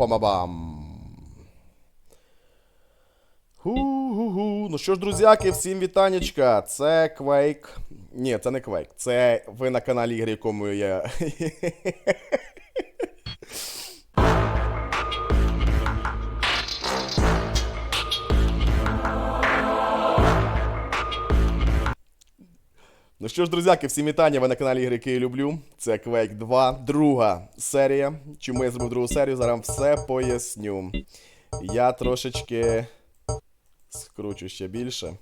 Памабам. Ху-ху-ху. Ну що ж, друзяки, всім вітанечка. Це Quake. Ні, це не Quake. Це ви на каналі ігри, якому я. Ну що ж, друзяки, всім вітання. Ви на каналі Ігри, які люблю. Це Quake 2, друга серія. Чому я зробив другу серію? Зараз все поясню. Я трошечки скручу ще більше. Е,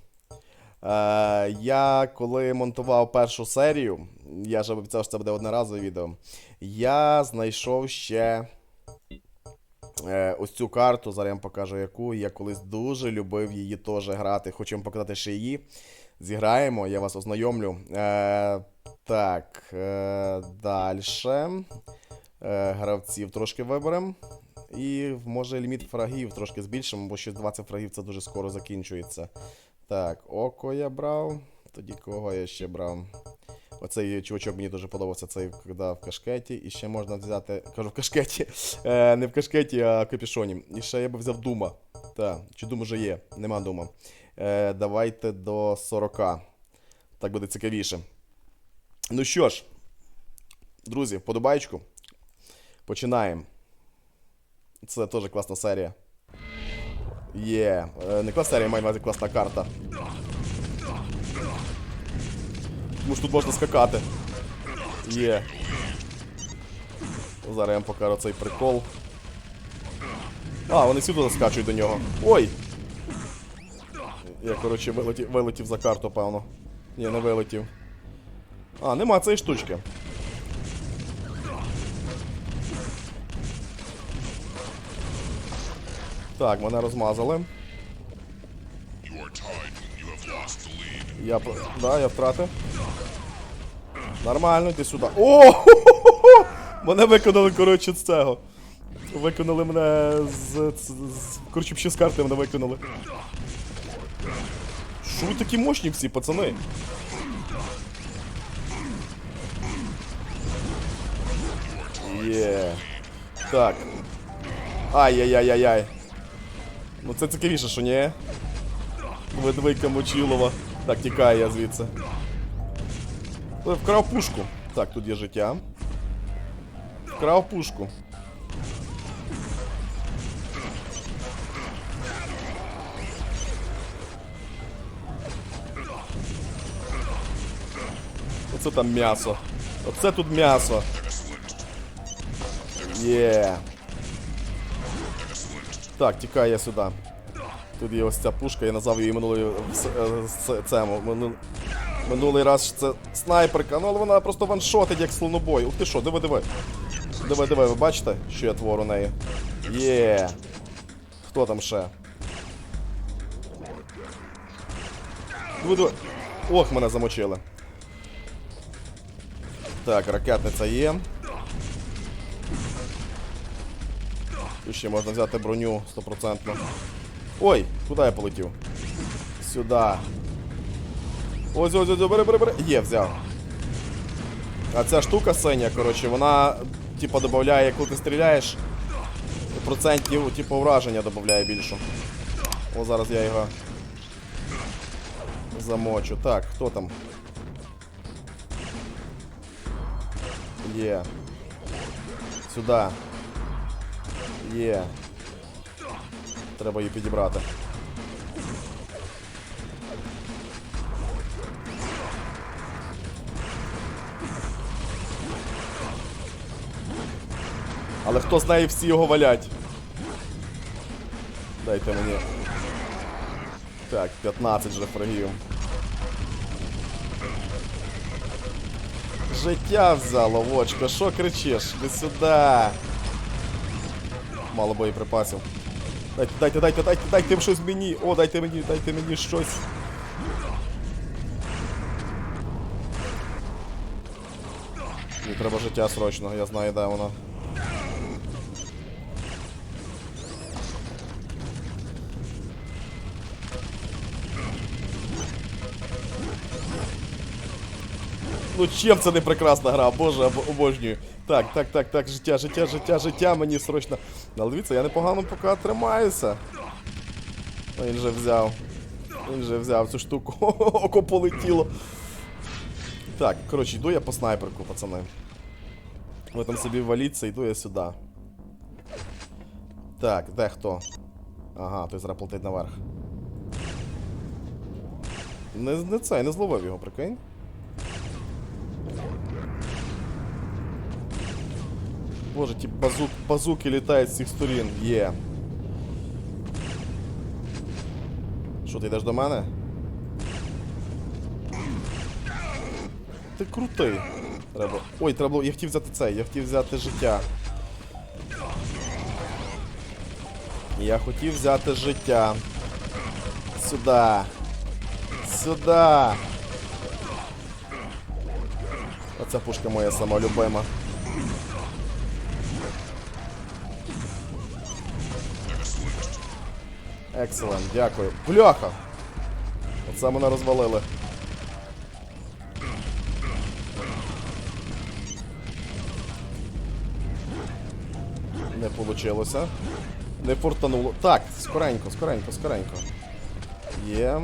я коли монтував першу серію, я ж обіцяв, що це буде одноразове відео. Я знайшов ще е, ось цю карту, зараз я вам покажу яку. Я колись дуже любив її теж грати. Хочу вам показати ще її. Зіграємо, я вас ознайомлю. Е, так, е, далі. Е, гравців трошки виберемо. І може ліміт фрагів трошки збільшимо, бо ще 20 фрагів це дуже скоро закінчується. Так, око я брав. Тоді кого я ще брав? Оцей чувачок мені дуже подобався, цей коли в кашкеті. І ще можна взяти. Кажу в кашкеті. Е, не в кашкеті, а в капюшоні. І ще я би взяв Дума. Так, чи Дум уже є? Нема Дума. Е, давайте до 40. Так буде цікавіше. Ну що ж, друзі, вподобайку. Починаємо. Це теж класна серія. Є. Е, не класна серія, маю увазі класна карта. Тому що тут можна скакати. Є. Зараз я вам покажу цей прикол. А, вони сюди заскачують до нього. Ой! Я, коротше, вилетів, вилетів за карту, певно. Ні, не вилетів. А, нема цієї штучки. Так, мене розмазали. Я да, я втратив. Нормально, йди сюди. О! хо-хо-хо! Мене виконали, коротше, з цього. Виконали мене з. з, з коротше, ще з карти мене виконали. Що ви такі мощні всі, пацани? Є. Так. Ай-яй-яй-яй-яй. Ну це цікавіше, що ні? Ведвика Мочилова. Так, тікаю я звідси. Ой, Вкрав пушку. Так, тут є життя. Вкрав пушку. Оце там м'ясо. Оце тут м'ясо. Є. Так, тікаю я сюди. Тут є ось ця пушка, я назвав її минулий с- е, с- цему. Минулий раз це снайперка, ну але вона просто ваншотить як слонобой. Ух ти що, диви, диви. Диви, диви, ви бачите, що я твору нею? Є. Хто там ще? Диви, диви. Ох, мене замочили. Так, ракетниця є. Тут ще можна взяти броню 100%. Ой, куди я полетів? Сюди. Ось, ось, ось, бери, бери, бери. Є, взяв. А ця штука синя, коротше, вона, типа, додає, коли ти стріляєш, процентів, типу, враження додає більше. О, зараз я його замочу. Так, хто там? Є. Сюди. Є. Треба її підібрати. Але хто знає, всі його валять. Дайте мені. Так, 15 же фрагів. Життя взяло, вочко, що кричиш? Іди сюди. Мало боєприпасів. Дайте, дайте, дайте, дайте, дайте щось мені. О, дайте мені, дайте мені щось. Треба життя срочно, я знаю, де воно. Ну чим це не прекрасна гра, боже, об- обожнюю. Так, так, так, так, життя, життя, життя, життя, мені срочно. Але дивіться, я непогано поки тримаюся. Ну, Він же взяв. Він же взяв цю штуку. Око полетіло. Так, коротше, йду я по снайперку, пацани. Ви там собі валіться, йду я сюди. Так, де хто? Ага, той зараз полетить наверх. Не, не це, не зловив його, прикинь. Боже, ті базук, базуки літають з всіх сторін. Є. Що, ти йдеш до мене? Ти крутий. Треба. Ой, треба було. Я хотів взяти це, я хотів взяти життя. Я хотів взяти життя. Сюда. Сюда. Оця пушка моя сама любима. Екселент, дякую. Бляха! Оце мене розвалили. Не получилося. Не фортануло. Так, скоренько, скоренько, скоренько. Є.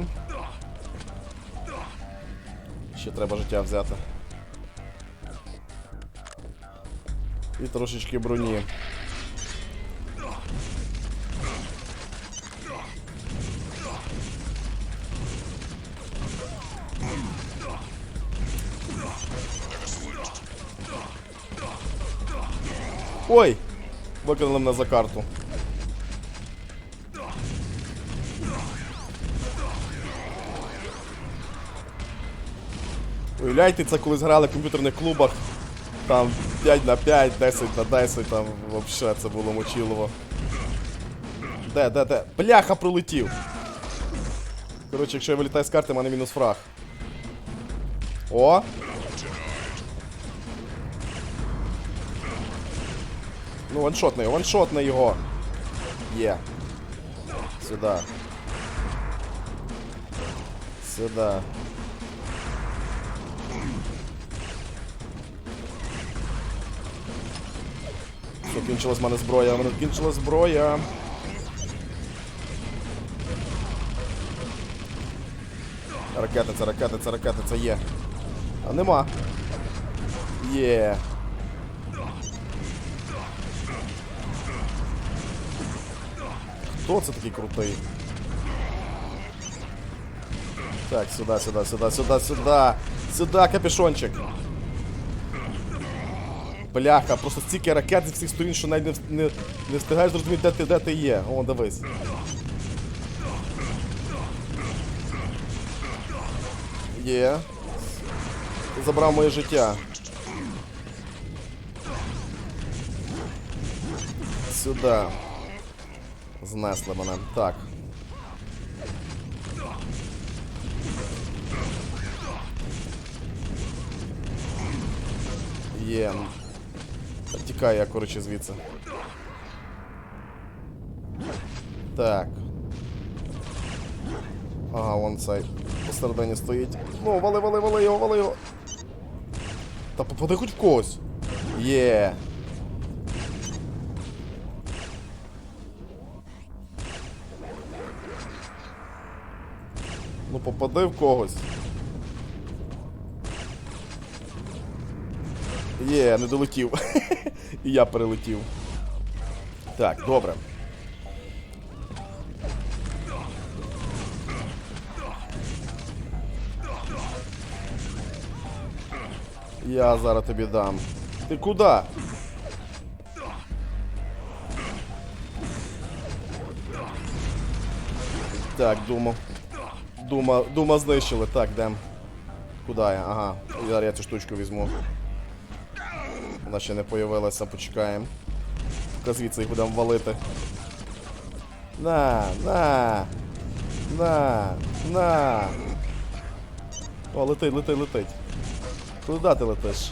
Ще треба життя взяти. І трошечки броні. Ой! Викинули мене за карту. Уявляєте, це колись грали в комп'ютерних клубах. Там 5 на 5, 10 на 10, там вообще це було мочилово. Де, де, де? Бляха пролетів! Коротше, якщо я вилітаю з карти, в мене мінус фраг. О! Ну, ваншотний, ваншотний його. Є. Сюда. Сюда. Що, кінчилась в мене зброя, в мене кінчилась зброя. Ракетниця, ракетниця, ракетниця є. А нема. Є. Хто це такий крутий? Так, сюди, сюди, сюди, сюди, сюди. Сюди, капюшончик. Бляха, просто стільки ракет зі всіх сторін, що навіть не, не, не встигаєш зрозуміти, де ти, де ти є. О, дивись. Є. Забрав моє життя. Сюди. Знесли мене. Так. Є. Тікаю я, коротше, звідси. Так. Ага, вон цей посередині стоїть. Ну, вали, вали, вали його, вали його. Та попади хоч в когось. Є. Ну попади в когось. Є, не долетів. І я перелетів. Так, добре. Я зараз тобі дам. Ти куди? Так, думав. Дума, дума знищили. Так, дем. Куди я? Ага. Зараз я цю штучку візьму. Вона ще не появилася, почекаємо. Звідси їх будемо валити. На, на. На, на. О, летить, летить, летить. Куди ти летиш?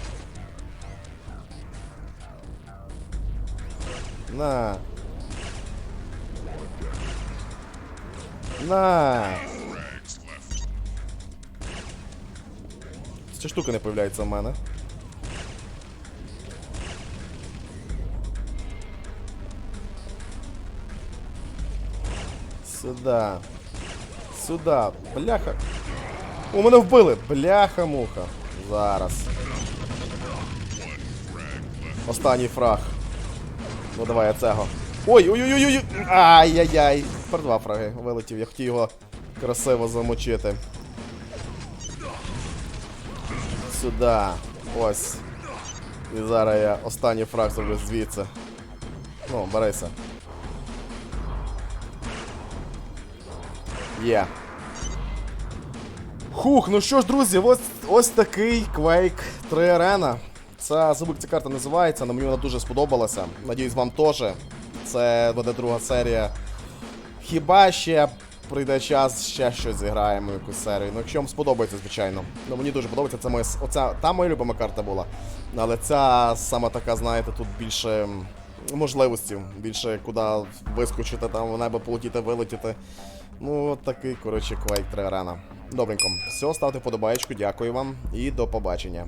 На. На. Ця штука не появляється в мене. Сюда. Сюда. Бляха. О, мене вбили! Бляха-муха. Зараз. Останній фраг. Ну давай я цього. Ой, ой, ой, ой, ой. Ай-яй-яй. Тепер два фраги. Вилетів, я хотів його красиво замочити. Сюда. Ось. І зараз я останній фраг зроблю звідси. Ну, берися. Є. Хух, ну що ж, друзі, ось, ось такий Quake 3 Arena. Це забув, ця карта називається, але мені вона дуже сподобалася. Надіюсь, вам теж. Це буде друга серія. Хіба ще прийде час, ще щось зіграємо, якусь серію. Ну, якщо вам сподобається, звичайно. Ну мені дуже подобається. Це моя, оця, та моя любима карта була. Але ця саме така, знаєте, тут більше м, можливостей, більше куди вискочити, там в небо полетіти, вилетіти. Ну, такий, коротше, Quake 3 Arena. Добренько. Все, ставте вподобаєчку, дякую вам і до побачення.